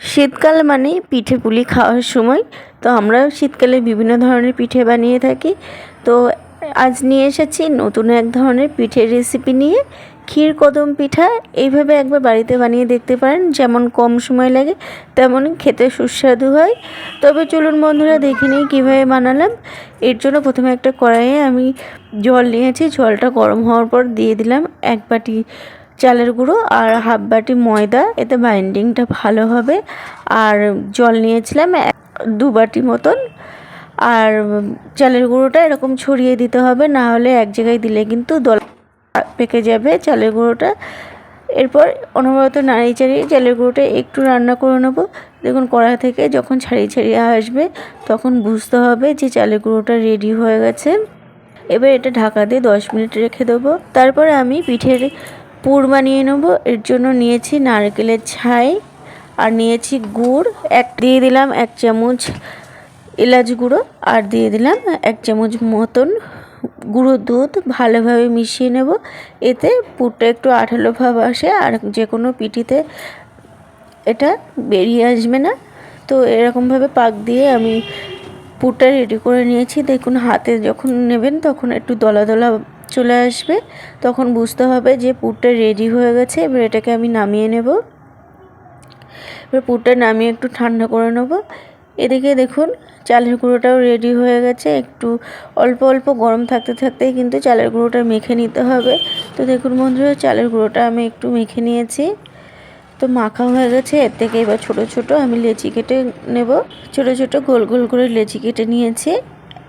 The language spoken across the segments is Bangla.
শীতকাল মানে পিঠে পুলি খাওয়ার সময়। তো আমরা শীতকালে বিভিন্ন ধরনের পিঠে বানিয়ে থাকি। তো আজ নিয়ে এসেছি নতুন এক ধরনের পিঠের রেসিপি নিয়ে। ক্ষীর কদম পিঠা এইভাবে একবার বাড়িতে বানিয়ে দেখতে পারেন। যেমন কম সময় লাগে তেমন খেতে সুস্বাদু হয়। তবে চলুন বন্ধুরা, দেখে নিই কীভাবে বানালাম। এর জন্য প্রথমে একটা কড়াইয়ে আমি জল নিয়েছি। জলটা গরম হওয়ার পর দিয়ে দিলাম এক বাটি চালের গুঁড়ো আর হাফ বাটি ময়দা, এতে বাইন্ডিংটা ভালো হবে। আর জল নিয়েছিলাম দু বাটি মতন। আর চালের গুঁড়োটা এরকম ছড়িয়ে দিতে হবে, না হলে এক জায়গায় দিলে কিন্তু দল পেকে যাবে চালের গুঁড়োটা। এরপর অনবরত নাড়িয়ে চাড়িয়ে চালের গুঁড়োটা একটু রান্না করে নেব। দেখুন কড়া থেকে যখন ছাড়িয়ে ছাড়িয়ে আসবে, তখন বুঝতে হবে যে চালের গুঁড়োটা রেডি হয়ে গেছে। এবার এটা ঢাকা দিয়ে দশ মিনিট রেখে দেবো। তারপরে আমি পিঠের পুর বানিয়ে নেব। এর জন্য নিয়েছি নারকেলের ছাই আর নিয়েছি গুড়। এক দিয়ে দিলাম এক চামচ এলাচ গুঁড়ো আর দিয়ে দিলাম এক চামচ মতন গুঁড়ো দুধ। ভালোভাবে মিশিয়ে নেব। এতে পুরটা একটু আঠালো ভাব আসে আর যে কোনো পিঠিতে এটা বেরিয়ে আসবে না। তো এরকমভাবে পাক দিয়ে আমি পুরটা রেডি করে নিয়েছি। দেখুন হাতে যখন নেবেন তখন একটু দলা দলা চলে আসবে, তখন বুঝতে হবে যে পুরটা রেডি হয়ে গেছে, এবার এটাকে আমি নামিয়ে নেব। এবার পুরটা নামিয়ে একটু ঠান্ডা করে নেব। এদিকে দেখুন, চালের গুঁড়োটাও রেডি হয়ে গেছে। একটু অল্প অল্প গরম থাকতে থাকতেই কিন্তু চালের গুঁড়োটা মেখে নিতে হবে। তো দেখুন বন্ধুরা, চালের গুঁড়োটা আমি একটু মেখে নিয়েছি। তো মাখা হয়ে গেছে, এর থেকে এবার ছোট ছোট আমি লেচি কেটে নেব। ছোট ছোট গোল গোল করে লেচি কেটে নিয়েছি।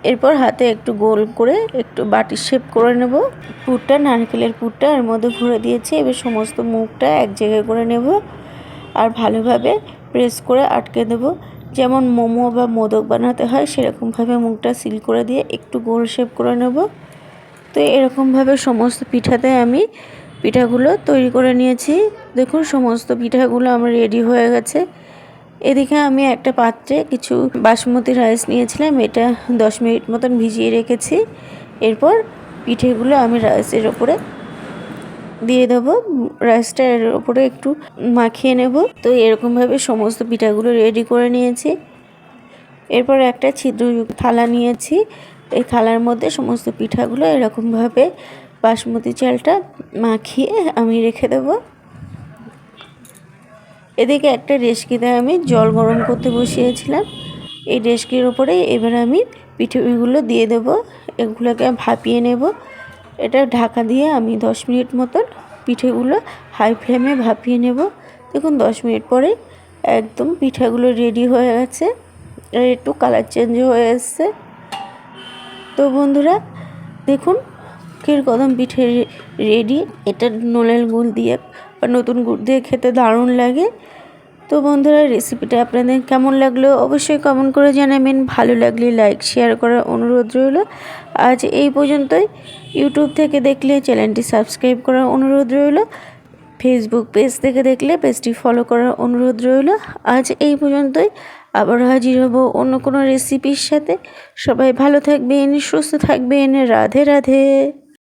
এরপর হাতে একটু গোল করে একটু বাটি শেপ করে নেব। পুরটা, নারকেলের পুরটা এর মধ্যে ভরে দিয়েছি। এবার সমস্ত মুখটা এক জায়গায় করে নেব আর ভালোভাবে প্রেস করে আটকে দেব। যেমন মোমো বা মোদক বানাতে হয়, সেরকমভাবে মুখটা সিল করে দিয়ে একটু গোল শেপ করে নেব। তো এরকমভাবে সমস্ত পিঠাতে আমি পিঠাগুলো তৈরি করে নিয়েছি। দেখুন, সমস্ত পিঠাগুলো আমার রেডি হয়ে গেছে। এদিকে আমি একটা পাত্রে কিছু বাসমতি রাইস নিয়েছিলাম, এটা দশ মিনিট মতন ভিজিয়ে রেখেছি। এরপর পিঠেগুলো আমি রাইসের ওপরে দিয়ে দেবো। রাইসটা এর ওপরে একটু মাখিয়ে নেব। তো এরকমভাবে সমস্ত পিঠাগুলো রেডি করে নিয়েছি। এরপর একটা ছিদ্রযুক্ত থালা নিয়েছি। এই থালার মধ্যে সমস্ত পিঠাগুলো এরকমভাবে বাসমতি চালটা মাখিয়ে আমি রেখে দেব। এদিকে একটা রেশকিতে আমি জল গরম করতে বসিয়েছিলাম। এই ডেস্কির ওপরে এবার আমি পিঠেগুলো দিয়ে দেব, এগুলোকে ভাপিয়ে নেব। এটা ঢাকা দিয়ে আমি দশ মিনিট মতন পিঠেগুলো হাই ফ্লেমে ভাপিয়ে নেব। দেখুন, দশ মিনিট পরে একদম পিঠাগুলো রেডি হয়ে গেছে। একটু কালার চেঞ্জ হয়ে এসছে। তো বন্ধুরা, দেখুন ক্ষীর কদম পিঠে রেডি। এটা নোলেল গুড় দিয়ে বা নতুন গুড় দিয়ে খেতে দারুণ লাগে। তো বন্ধুরা রেসিপিটা আপনাদের কেমন লাগল অবশ্যই কমেন্ট করে জানাবেন। ভালো লাগলে লাইক শেয়ার করার অনুরোধ রইল। আজ এই পর্যন্তই। ইউটিউব থেকে দেখলে চ্যানেলটি সাবস্ক্রাইব করার অনুরোধ রইল। ফেসবুক পেজ থেকে দেখলে পেজটি ফলো করার অনুরোধ রইল। আজ এই পর্যন্তই। আবার হাজির হব অন্য কোনো রেসিপির সাথে। সবাই ভালো থাকবেন, সুস্থ থাকবেন। রাধে রাধে।